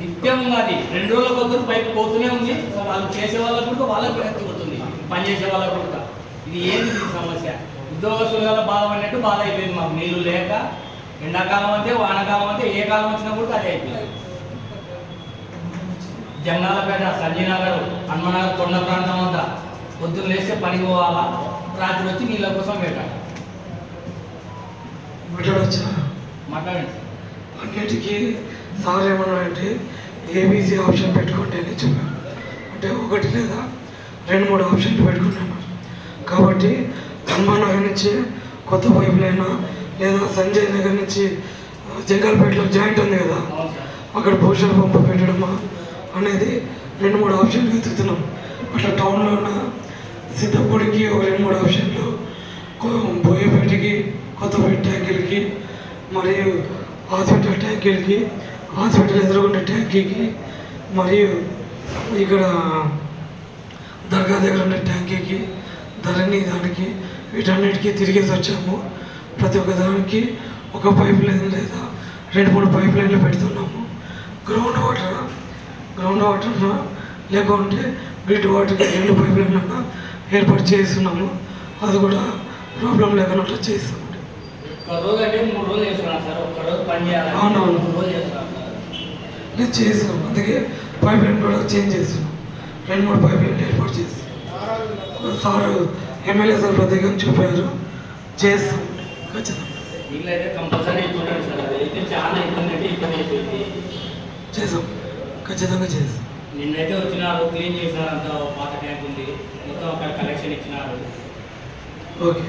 నిత్యం అది రెండు రోజుల కొద్ది పైకి పోతూనే ఉంది. వాళ్ళు చేసే వాళ్ళకు కూడా వాళ్ళకు విరక్తి కొడుతుంది పని చేసే వాళ్ళకు కూడా. ఇది ఏంది ఈ సమస్య? ఉద్యోగస్తుల వల్ల బాధ పడినట్టు బాధ అయిపోయింది మాకు. నీళ్ళు లేక ఎండాకాలం అంతే వానాకాలం అంతే. ఏ కాలం వచ్చినా కూడా అదే అయిపోయింది. జంగాలపేట సంజయనగర్ హనుమనగర్ కొండ ప్రాంతం అంతా పొద్దున్న లేస్తే పనికి పోవాలా? రాత్రి వచ్చి నీళ్ళ కోసం పెట్టాలి మాట్లాడండి. అన్నిటికీ సార్ ఏమన్నాడంటే ఏబీసీ ఆప్షన్ పెట్టుకోండి అని చెప్పారు. అంటే ఒకటి లేదా రెండు మూడు ఆప్షన్లు పెట్టుకున్నాను కాబట్టి హనుమాన్ నగర్ నుంచి కొత్త పైప్ లైన్ లేదా సంజయ్ నగర్ నుంచి జంగాలపేటలో జాయింట్ ఉంది కదా అక్కడ భూషణ పంపు పెట్టడమా అనేది రెండు మూడు ఆప్షన్లు వెతుకుతున్నాం. అట్లా టౌన్లో ఉన్న సిద్ధపూడికి ఒక రెండు మూడు ఆప్షన్లు బోయపేటకి కొత్తపేట ట్యాంకీలకి మరియు హాస్పిటల్ ట్యాంకీలకి హాస్పిటల్ ఎదురుగుండే ట్యాంకీకి మరియు ఇక్కడ దర్గా దగ్గర ఉన్న ట్యాంకీకి ధరణి దానికి వీటన్నిటికీ తిరిగేసి వచ్చాము. ప్రతి ఒక్క దానికి ఒక పైప్ లైన్ లేదా రెండు మూడు పైప్ లైన్లు పెడుతున్నాము. గ్రౌండ్ వాటర్ గ్రౌండ్ వాటర్ లేకుంటే గ్రిడ్ వాటర్కి రెండు పైప్ లైన్లు ఏర్పాటు చేస్తున్నాము. అది కూడా ప్రాబ్లం లేకుండా చేస్తాము ఒక రోజు అంటే మూడు రోజులు సార్. ఒక్క రోజు పని చేయాలి అవునవును. మూడు రోజులు సార్. చేసినాం అందుకే పైప్ లైన్ కూడా చేంజ్ చేస్తున్నాం. రెండు మూడు పైప్ లైన్లు ఏర్పాటు సార్ ఎమ్మెల్యే సార్ ప్రత్యేకంగా చెప్పారు చేస్తాం. ఖచ్చితంగా. వీళ్ళైతే కంపల్సరీ చూడండి సార్. అది అయితే చాలా ఇబ్బంది అంటే ఇబ్బంది అయిపోయింది. చేసాం ఖచ్చితంగా చేస్తాం. నిన్నైతే వచ్చినారు క్లీన్ చేసినారు అంతా పాత ట్యాంక్ ఉంది. మొత్తం అక్కడ కలెక్షన్ ఇచ్చినారు. ఓకే.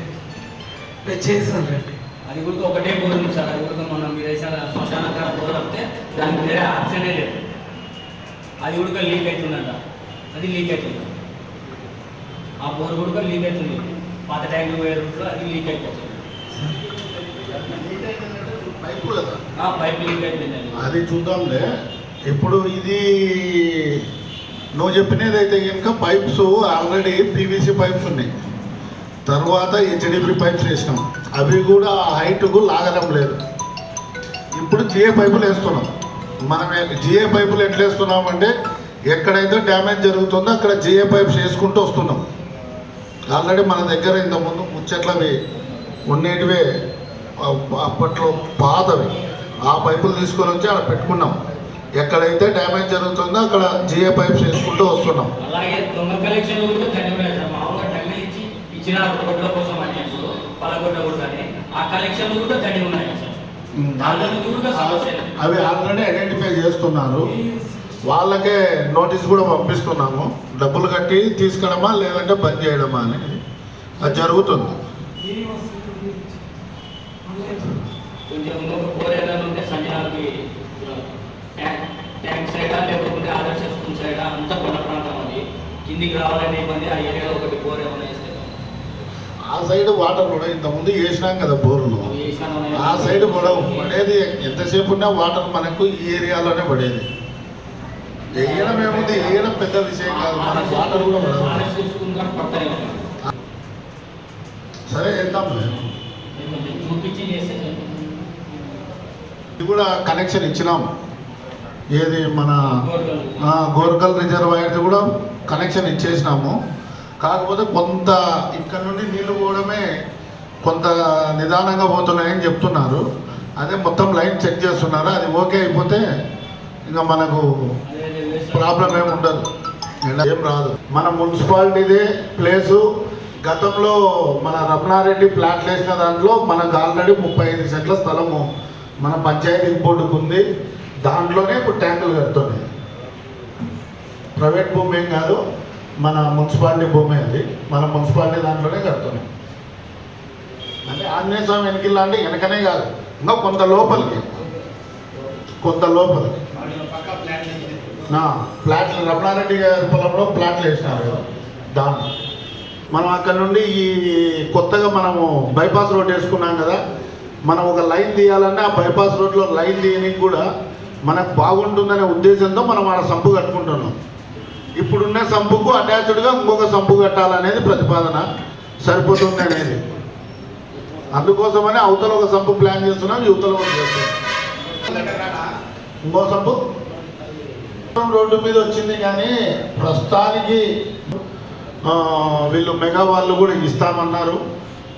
నేను చేస్తాను రండి. అది కూడా ఒకటే బోర్ ఉంది సార్. అది కూడా మనం మీరు వేసిన శ్మశాన కాడ బోర్ వస్తే దానికి వేరే ఆప్షనే లేదు. అది కూడా లీక్ అవుతుందంట అది లీక్ అవుతుంది ఆ బోర్ కూడా లీక్ అవుతుంది పాత ట్యాంక్ పోయే రూట్లో అది లీక్ అయిపోతుంది. ఆ పైప్ లీక్ అయిపోయిందండి అది. అది చూద్దాంలే. ఇప్పుడు ఇది నువ్వు చెప్పినది అయితే కనుక పైప్స్ ఆల్రెడీ పీవీసీ పైప్స్ ఉన్నాయి. తర్వాత హెచ్డిపి పైప్స్ వేసినాం అవి కూడా ఆ హైట్కు లాగడం లేదు. ఇప్పుడు జిఏ పైపులు వేస్తున్నాం. మనం జిఏ పైపులు ఎట్లా వేస్తున్నాం అంటే ఎక్కడైతే డ్యామేజ్ జరుగుతుందో అక్కడ జిఏ పైప్స్ వేసుకుంటూ వస్తున్నాం. ఆల్రెడీ మన దగ్గర ఇంతకుముందు ముచ్చట్లవి ఉండేటివే అప్పట్లో పాతవి. ఆ పైపులు తీసుకొని వచ్చి అక్కడ పెట్టుకున్నాం. ఎక్కడైతే డ్యామేజ్ జరుగుతుందో అక్కడ జిఏ పైప్స్ వేసుకుంటూ వస్తున్నాం అలాగే దొంగ కలెక్షన్ కూడా దండమే సార్ మామూలుగా దండలు ఇచ్చిన గొడ్ల కోసం అని ఇప్పుడు పలగొడ్డ కూడా ఆ కలెక్షన్ కూడా దండి ఉన్నాయి. అవి ఆల్రెడీ ఐడెంటిఫై చేస్తున్నారు. వాళ్ళకే నోటీస్ కూడా పంపిస్తున్నాము. డబ్బులు కట్టి తీసుకెళ్ళమా లేదంటే బంద్ చేయడమా అని అది జరుగుతుంది. కిందికి రావాలనే ఇబ్బంది ఆ ఏరియాలో ఒకటి ఆ సైడ్ వాటర్ కూడా ఇంతకుముందు వేసినాం కదా బోర్లు. ఆ సైడ్ పడవు. పడేది ఎంతసేపు ఉన్నా వాటర్ మనకు ఈ ఏరియాలోనే పడేది. వేయడం ఏముంది? వేయడం పెద్ద విషయం కాదు. మనకు వాటర్ కూడా ఉంది. సరే వేద్దాం ఇది కూడా కనెక్షన్ ఇచ్చినాం. ఏది మన గోర్కల్. రిజర్వాయర్ది కూడా కనెక్షన్ ఇచ్చేసినాము. కాకపోతే కొంత ఇక్కడ నుండి నీళ్ళు పోవడమే కొంత నిదానంగా పోతున్నాయని చెప్తున్నారు. అదే మొత్తం లైన్ చెక్ చేస్తున్నారు. అది ఓకే అయిపోతే ఇంకా మనకు ప్రాబ్లం ఏమి ఉండదు. ఏం రాదు. మన మున్సిపాలిటీదే ప్లేసు. గతంలో మన రమణారెడ్డి ప్లాట్లు వేసిన దాంట్లో మనకు ఆల్రెడీ ముప్పై ఐదు సెంట్ల స్థలము మన పంచాయతీ బోర్డుకు ఉంది దాంట్లోనే ఇప్పుడు ట్యాంకులు కడుతున్నాయి. ప్రైవేట్ భూమి ఏం కాదు. మన మున్సిపాలిటీ భూమి అది. మన మున్సిపాలిటీ దాంట్లోనే కడుతున్నాం. అంటే ఆంజనేయ స్వామి వెనకిల్లా అంటే వెనకనే కాదు. ఇంకా కొంత లోపలికి. కొంత లోపలికి. నా ప్లాట్లు రమణారెడ్డి గారి పొలంలో ప్లాట్లు వేసినారు కదా దాన్ని. మనం అక్కడ నుండి ఈ కొత్తగా మనము బైపాస్ రోడ్ వేసుకున్నాం కదా మనం ఒక లైన్ తీయాలన్నా ఆ బైపాస్ రోడ్లో లైన్ తీయడానికి కూడా మనకు బాగుంటుందనే ఉద్దేశంతో మనం ఆడ సంపు కట్టుకుంటున్నాం. ఇప్పుడున్న సంపుకు అటాచ్డ్గా ఇంకొక సంపు కట్టాలనేది ప్రతిపాదన సరిపోతుంది అనేది. అందుకోసమని అవతల ఒక సంపు ప్లాన్ చేస్తున్నాం యువతల ఒకటి చేస్తున్నాం. ఇంకో సంపు? రోడ్డు మీద వచ్చింది కానీ ప్రస్తుతానికి వీళ్ళు మెగా వాళ్ళు కూడా ఇస్తామన్నారు.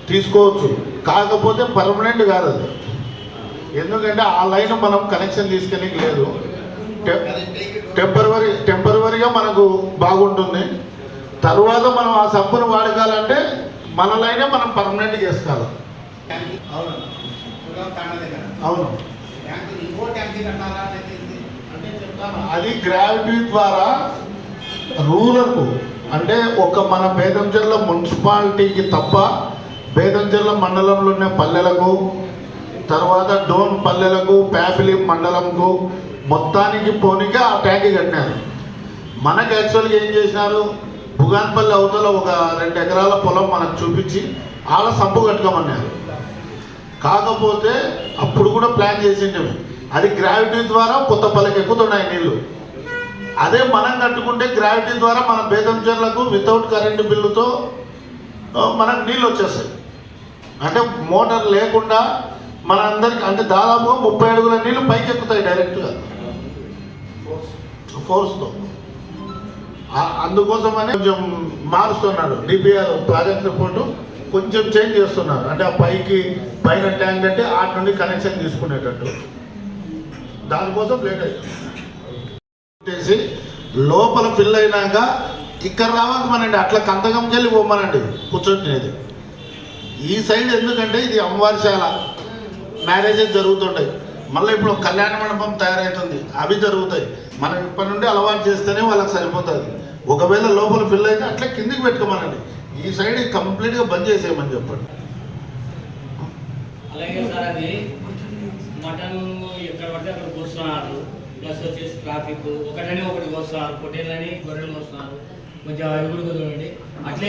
తీసుకోవచ్చు. కాకపోతే పర్మనెంట్ కాదు అది. ఎందుకంటే ఆ లైన్ మనం కనెక్షన్ తీసుకునే లేదు. టెంపరవరీ టెంపరవరీగా మనకు బాగుంటుంది. తర్వాత మనం ఆ సబ్బును వాడగాలంటే మన లైనే మనం పర్మనెంట్ చేసుకోవాలి అవును. అది గ్రావిటీ ద్వారా రూరల్కు అంటే ఒక మన బేదంచెర్ల మున్సిపాలిటీకి తప్ప బేదంచెర్ల మండలంలో ఉన్న పల్లెలకు తర్వాత డోన్ పల్లెలకు ప్యాపిలి మండలంకు మొత్తానికి పోనీకి ఆ ట్యాంక్ కట్టినారు. మనకు యాక్చువల్గా ఏం చేసినారు? భుగాన్పల్లి అవతల ఒక రెండు ఎకరాల పొలం మనకు చూపించి ఆడ సంపు కట్టుకోమన్నారు. కాకపోతే అప్పుడు కూడా ప్లాన్ చేసిండే. అది గ్రావిటీ ద్వారా కొత్త పల్లకి ఎక్కుతున్నాయి నీళ్ళు. అదే మనం కట్టుకుంటే గ్రావిటీ ద్వారా మన బేదంచెర్లకు వితౌట్ కరెంటు బిల్లుతో మనకు నీళ్ళు వచ్చేస్తాయి. అంటే మోటార్ లేకుండా మన అందరికి అంటే దాదాపుగా ముప్పై అడుగుల నీళ్ళు పైకి ఎక్కుతాయి డైరెక్ట్గా ఫోర్స్తో అందుకోసమని కొంచెం మారుస్తున్నాడు. డిపిఆర్ ప్రాజెక్ట్ రిపోర్టు కొంచెం చేంజ్ చేస్తున్నారు. అంటే ఆ పైకి పైన ట్యాంక్ అంటే ఆటి నుండి కనెక్షన్ తీసుకునేటట్టు. దానికోసం లేట్ అయ్యేసి లోపల ఫిల్ అయినాక ఇక్కడ రావకమనండి అట్లా కంతకంకి వెళ్ళి పోమనండి. కూర్చొని ఈ సైడ్ ఎందుకంటే ఇది అమ్మవారిశాల. మ్యారేజెస్ జరుగుతుంటాయి. మళ్ళీ ఇప్పుడు కళ్యాణ మండపం తయారవుతుంది అవి జరుగుతాయి. మనం ఇప్పటి నుండి అలవాటు చేస్తేనే వాళ్ళకి సరిపోతుంది. ఒకవేళ లోపల ఫిల్ అయితే అట్లా కిందికి పెట్టుకోమనండి. ఈ సైడ్ కంప్లీట్గా బంద్ చేసేయమని చెప్పండి. అలాగే సార్ అది మటన్ ఎక్కడ పడితే అక్కడ కూర్చున్నారు ప్లస్ వచ్చేసి ట్రాఫిక్ ఒకటని ఒకటి వస్తున్నారు పొట్టేళ్ళని గొర్రెలు వస్తున్నారు కొంచెం అవి కూడా కుదరండి అట్లే